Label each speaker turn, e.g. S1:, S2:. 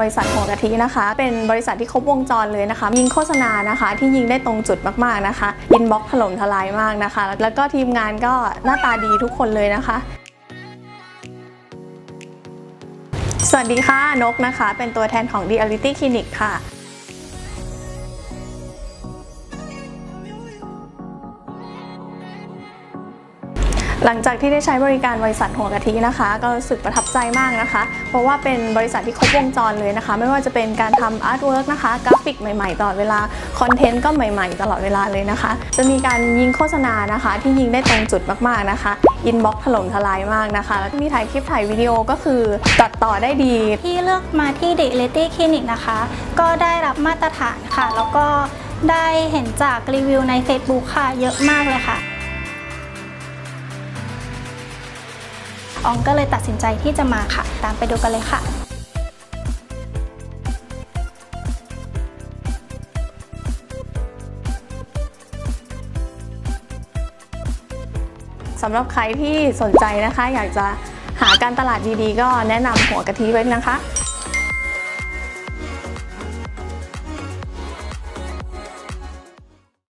S1: บริษัทของกะทินะคะ เป็นบริษัทที่ครบวงจรเลยนะคะ ยิงโฆษณานะคะ ที่ยิงได้ตรงจุดมากๆนะคะอินบ็อกถล่มทลายมากนะคะ แล้วก็ทีมงานก็หน้าตาดีทุกคนเลยนะคะ สวัสดีค่ะนกนะคะ เป็นตัวแทนของ Reality Clinic ค่ะ หลังจากที่ได้ใช้บริการบริษัทหัวกะทินะคะ ก็รู้สึกประทับใจมากนะคะ เพราะว่าเป็นบริษัทที่ครบวงจรเลยนะคะ ไม่ว่าจะเป็นการทำอาร์ตเวิร์กนะคะ กราฟิกใหม่ๆตลอดเวลา คอนเทนต์ก็ใหม่ๆ ตลอดเวลาเลยนะคะ จะมีการยิงโฆษณานะคะ ที่ยิงได้ตรงจุดมากๆนะคะอินบ็อกถล่มทลายมากนะคะแล้วก็มีถ่ายคลิปถ่ายวิดีโอก็คือตัดต่อได้ดี
S2: ที่เลือกมาที่ d i l i t y Clinic นะคะ ก็ได้รับมาตรฐานค่ะ แล้วก็ได้เห็นจากรีวิวใน Facebook ค่ะ เยอะมากเลยค่ะ อองก็เลยตัดสินใจที่จะมาค่ะ ตามไปดูกันเลยค่ะ
S1: สำหรับใครที่สนใจนะคะ อยากจะหาการตลาดดีๆ ก็แนะนำหัวกะทิไว้นะคะ